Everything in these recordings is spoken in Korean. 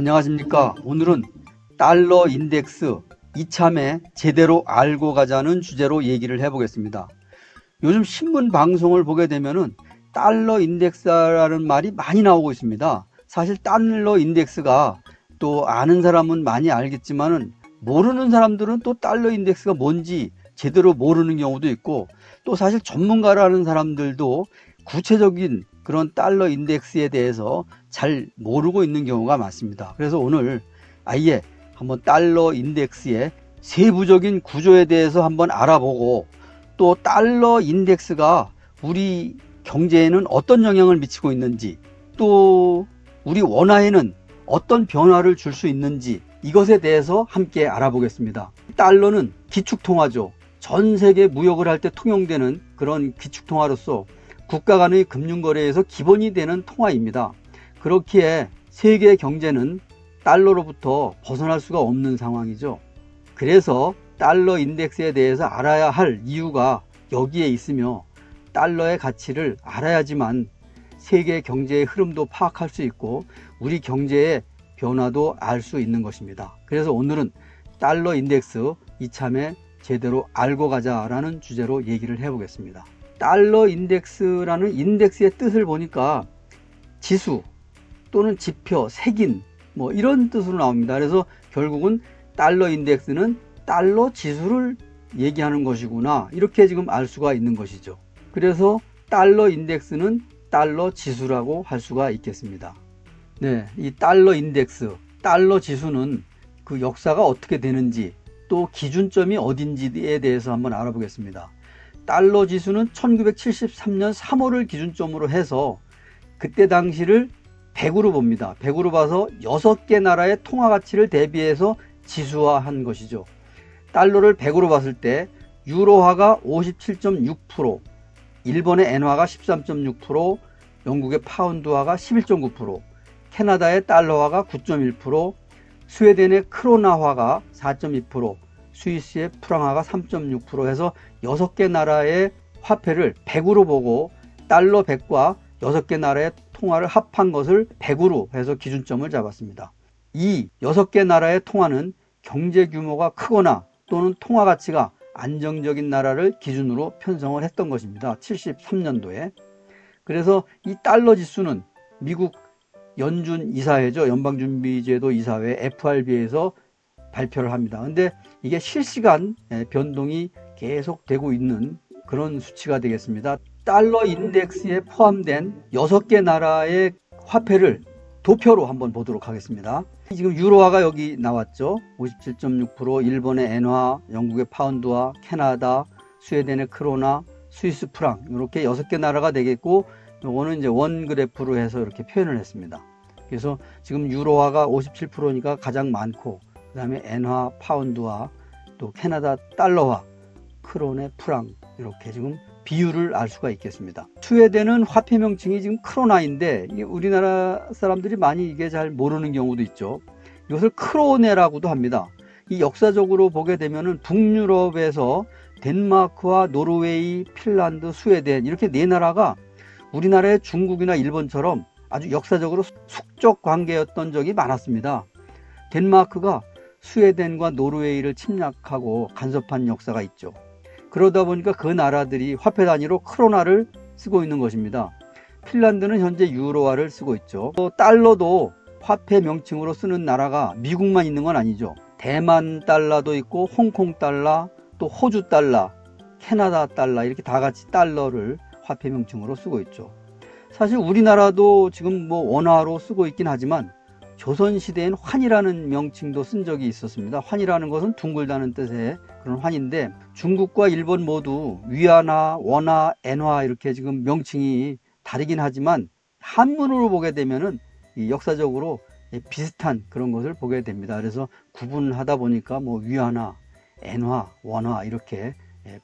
안녕하십니까. 오늘은 달러 인덱스 이참에 제대로 알고 가자는 주제로 얘기를 해보겠습니다. 요즘 신문 방송을 보게 되면은 달러 인덱스라는 말이 많이 나오고 있습니다. 사실 달러 인덱스가 또 아는 사람은 많이 알겠지만은 모르는 사람들은 또 달러 인덱스가 뭔지 제대로 모르는 경우도 있고 또 사실 전문가라는 사람들도 구체적인 그런 달러 인덱스에 대해서 잘 모르고 있는 경우가 많습니다. 그래서 오늘 아예 한번 달러 인덱스의 세부적인 구조에 대해서 한번 알아보고 또 달러 인덱스가 우리 경제에는 어떤 영향을 미치고 있는지 또 우리 원화에는 어떤 변화를 줄 수 있는지 이것에 대해서 함께 알아보겠습니다. 달러는 기축통화죠. 전 세계 무역을 할 때 통용되는 그런 기축통화로서 국가 간의 금융거래에서 기본이 되는 통화입니다. 그렇기에 세계 경제는 달러로부터 벗어날 수가 없는 상황이죠. 그래서 달러 인덱스에 대해서 알아야 할 이유가 여기에 있으며 달러의 가치를 알아야지만 세계 경제의 흐름도 파악할 수 있고 우리 경제의 변화도 알 수 있는 것입니다. 그래서 오늘은 달러 인덱스 이참에 제대로 알고 가자라는 주제로 얘기를 해보겠습니다. 달러 인덱스라는 인덱스의 뜻을 보니까 지수 또는 지표, 색인 뭐 이런 뜻으로 나옵니다. 그래서 결국은 달러 인덱스는 달러 지수를 얘기하는 것이구나 이렇게 지금 알 수가 있는 것이죠. 그래서 달러 인덱스는 달러 지수라고 할 수가 있겠습니다. 네, 이 달러 인덱스, 달러 지수는 그 역사가 어떻게 되는지 또 기준점이 어딘지에 대해서 한번 알아보겠습니다. 달러 지수는 1973년 3월을 기준점으로 해서 그때 당시를 100으로 봅니다. 100으로 봐서 6개 나라의 통화 가치를 대비해서 지수화한 것이죠. 달러를 100으로 봤을 때 유로화가 57.6%, 일본의 엔화가 13.6%, 영국의 파운드화가 11.9%, 캐나다의 달러화가 9.1%, 스웨덴의 크로나화가 4.2%, 스위스의 프랑화가 3.6% 해서 6개 나라의 화폐를 100으로 보고 달러 100과 6개 나라의 통화를 합한 것을 100으로 해서 기준점을 잡았습니다. 이 6개 나라의 통화는 경제 규모가 크거나 또는 통화 가치가 안정적인 나라를 기준으로 편성을 했던 것입니다. 73년도에. 그래서 이 달러 지수는 미국 연준 이사회죠. 연방준비제도 이사회 FRB에서 발표를 합니다. 근데 이게 실시간 변동이 계속되고 있는 그런 수치가 되겠습니다. 달러 인덱스에 포함된 6개 나라의 화폐를 도표로 한번 보도록 하겠습니다. 지금 유로화가 여기 나왔죠. 57.6%, 일본의 엔화, 영국의 파운드화, 캐나다, 스웨덴의 크로나, 스위스 프랑 이렇게 6개 나라가 되겠고 요거는 이제 원 그래프로 해서 이렇게 표현을 했습니다. 그래서 지금 유로화가 57%니까 가장 많고 그다음에 엔화, 파운드화, 또 캐나다 달러화, 크론의 프랑 이렇게 지금 비율을 알 수가 있겠습니다. 스웨덴은 화폐 명칭이 지금 크로나인데 우리나라 사람들이 많이 이게 잘 모르는 경우도 있죠. 이것을 크로네라고도 합니다. 이 역사적으로 보게 되면은 북유럽에서 덴마크와 노르웨이, 핀란드, 스웨덴 이렇게 네 나라가 우리나라의 중국이나 일본처럼 아주 역사적으로 숙적 관계였던 적이 많았습니다. 덴마크가 스웨덴과 노르웨이를 침략하고 간섭한 역사가 있죠. 그러다 보니까 그 나라들이 화폐 단위로 크로나를 쓰고 있는 것입니다. 핀란드는 현재 유로화를 쓰고 있죠. 또 달러도 화폐 명칭으로 쓰는 나라가 미국만 있는 건 아니죠. 대만 달러도 있고 홍콩 달러, 또 호주 달러, 캐나다 달러 이렇게 다 같이 달러를 화폐 명칭으로 쓰고 있죠. 사실 우리나라도 지금 뭐 원화로 쓰고 있긴 하지만 조선 시대엔 환이라는 명칭도 쓴 적이 있었습니다. 환이라는 것은 둥글다는 뜻의 그런 환인데 중국과 일본 모두 위안화, 원화, 엔화 이렇게 지금 명칭이 다르긴 하지만 한문으로 보게 되면은 역사적으로 비슷한 그런 것을 보게 됩니다. 그래서 구분하다 보니까 뭐 위안화, 엔화, 원화 이렇게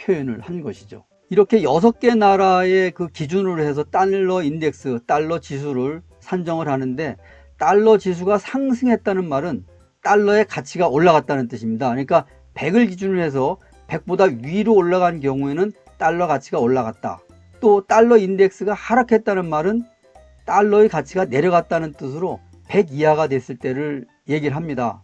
표현을 한 것이죠. 이렇게 여섯 개 나라의 그 기준으로 해서 달러 인덱스, 달러 지수를 산정을 하는데 달러 지수가 상승했다는 말은 달러의 가치가 올라갔다는 뜻입니다. 그러니까 100을 기준으로 해서 100보다 위로 올라간 경우에는 달러 가치가 올라갔다. 또 달러 인덱스가 하락했다는 말은 달러의 가치가 내려갔다는 뜻으로 100 이하가 됐을 때를 얘기를 합니다.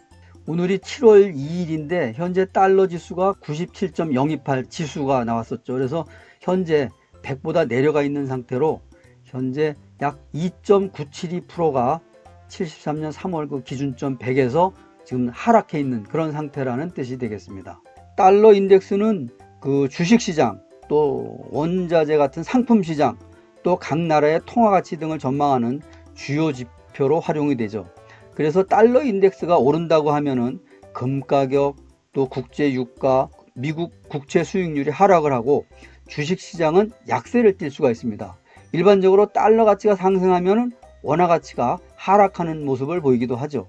오늘이 7월 2일인데 현재 달러 지수가 97.028 지수가 나왔었죠. 그래서 현재 100보다 내려가 있는 상태로 현재 약 2.972%가 73년 3월 그 기준점 100에서 지금 하락해 있는 그런 상태라는 뜻이 되겠습니다. 달러 인덱스는 그 주식 시장 또 원자재 같은 상품 시장 또 각 나라의 통화 가치 등을 전망하는 주요 지표로 활용이 되죠. 그래서 달러 인덱스가 오른다고 하면은 금 가격 또 국제 유가 미국 국채 수익률이 하락을 하고 주식 시장은 약세를 띌 수가 있습니다. 일반적으로 달러 가치가 상승하면은 원화 가치가 하락하는 모습을 보이기도 하죠.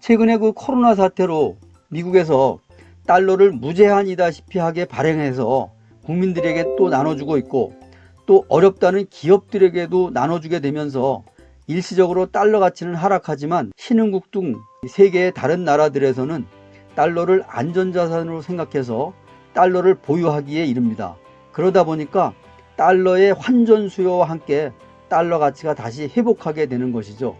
최근에 그 코로나 사태로 미국에서 달러를 무제한이다시피 하게 발행해서 국민들에게 또 나눠주고 있고 또 어렵다는 기업들에게도 나눠주게 되면서 일시적으로 달러 가치는 하락하지만 신흥국 등 세계의 다른 나라들에서는 달러를 안전자산으로 생각해서 달러를 보유하기에 이릅니다. 그러다 보니까 달러의 환전 수요와 함께 달러 가치가 다시 회복하게 되는 것이죠.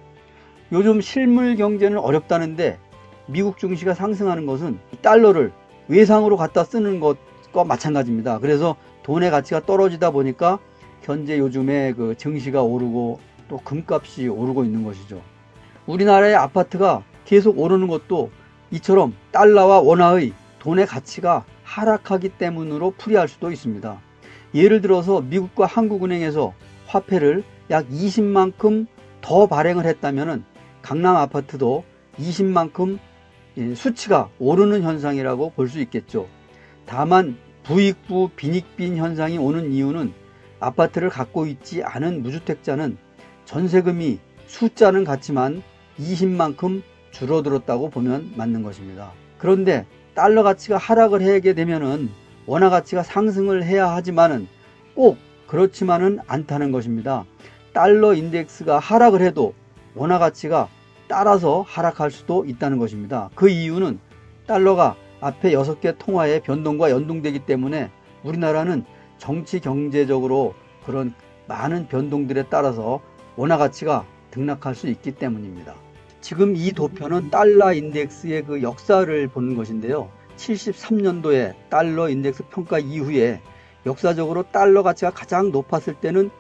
요즘 실물 경제는 어렵다는데 미국 증시가 상승하는 것은 달러를 외상으로 갖다 쓰는 것과 마찬가지입니다. 그래서 돈의 가치가 떨어지다 보니까 현재 요즘에 그 증시가 오르고 또 금값이 오르고 있는 것이죠. 우리나라의 아파트가 계속 오르는 것도 이처럼 달러와 원화의 돈의 가치가 하락하기 때문으로 풀이할 수도 있습니다. 예를 들어서 미국과 한국은행에서 화폐를 약 20만큼 더 발행을 했다면 강남 아파트도 20만큼 수치가 오르는 현상이라고 볼 수 있겠죠. 다만 부익부 빈익빈 현상이 오는 이유는 아파트를 갖고 있지 않은 무주택자는 전세금이 숫자는 같지만 20만큼 줄어들었다고 보면 맞는 것입니다. 그런데 달러 가치가 하락을 하게 되면은 원화 가치가 상승을 해야 하지만은 꼭 그렇지만은 않다는 것입니다. 달러 인덱스가 하락을 해도 원화 가치가 따라서 하락할 수도 있다는 것입니다. 그 이유는 달러가 앞에 6개 통화의 변동과 연동되기 때문에 우리나라는 정치 경제적으로 그런 많은 변동들에 따라서 원화 가치가 등락할 수 있기 때문입니다. 지금 이 도표는 달러 인덱스의 그 역사를 보는 것인데요. 73년도에 달러 인덱스 평가 이후에 역사적으로 달러 가치가 가장 높았을 때는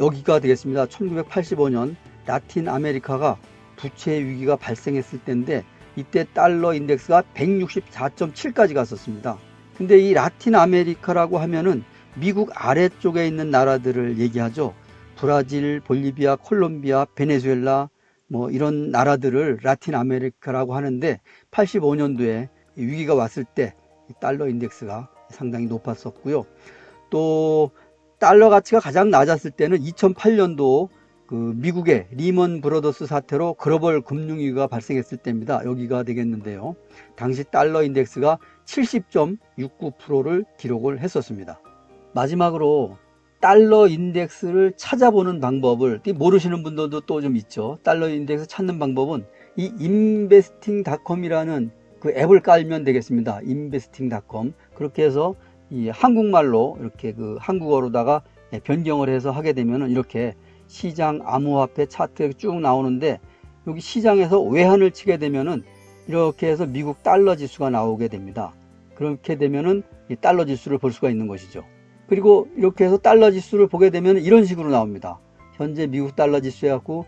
여기가 되겠습니다. 1985년 라틴 아메리카가 부채 위기가 발생했을 때인데 이때 달러 인덱스가 164.7까지 갔었습니다. 근데 이 라틴 아메리카라고 하면은 미국 아래쪽에 있는 나라들을 얘기하죠. 브라질, 볼리비아, 콜롬비아, 베네수엘라 뭐 이런 나라들을 라틴 아메리카라고 하는데 85년도에 위기가 왔을 때 달러 인덱스가 상당히 높았었고요. 또 달러 가치가 가장 낮았을 때는 2008년도 그 미국의 리먼 브로더스 사태로 글로벌 금융위기가 발생했을 때입니다. 여기가 되겠는데요. 당시 달러 인덱스가 70.69%를 기록을 했었습니다. 마지막으로 달러 인덱스를 찾아보는 방법을 모르시는 분들도 또 좀 있죠. 달러 인덱스 찾는 방법은 이 investing.com이라는 그 앱을 깔면 되겠습니다. investing.com 그렇게 해서 이 한국말로 이렇게 그 한국어로다가 변경을 해서 하게 되면 이렇게 시장 암호화폐 차트가 쭉 나오는데 여기 시장에서 외환을 치게 되면은 이렇게 해서 미국 달러 지수가 나오게 됩니다. 그렇게 되면은 이 달러 지수를 볼 수가 있는 것이죠. 그리고 이렇게 해서 달러 지수를 보게 되면 이런 식으로 나옵니다. 현재 미국 달러 지수 해갖고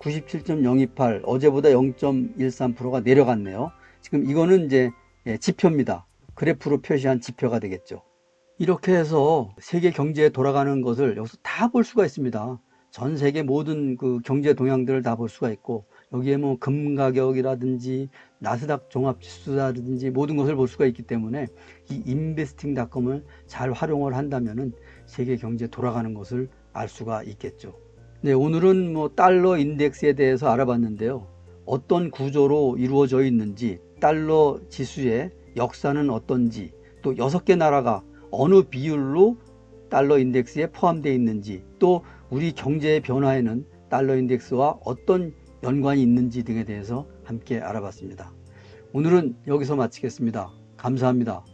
97.028 어제보다 0.13%가 내려갔네요. 지금 이거는 이제 예, 지표입니다. 그래프로 표시한 지표가 되겠죠. 이렇게 해서 세계 경제에 돌아가는 것을 여기서 다 볼 수가 있습니다. 전 세계 모든 그 경제 동향들을 다 볼 수가 있고 여기에 뭐 금 가격이라든지 나스닥 종합지수라든지 모든 것을 볼 수가 있기 때문에 이 인베스팅닷컴을 잘 활용을 한다면은 세계 경제 돌아가는 것을 알 수가 있겠죠. 네, 오늘은 뭐 달러 인덱스에 대해서 알아봤는데요. 어떤 구조로 이루어져 있는지, 달러 지수의 역사는 어떤지, 또 여섯 개 나라가 어느 비율로 달러 인덱스에 포함되어 있는지, 또 우리 경제의 변화에는 달러 인덱스와 어떤 연관이 있는지 등에 대해서 함께 알아봤습니다. 오늘은 여기서 마치겠습니다. 감사합니다.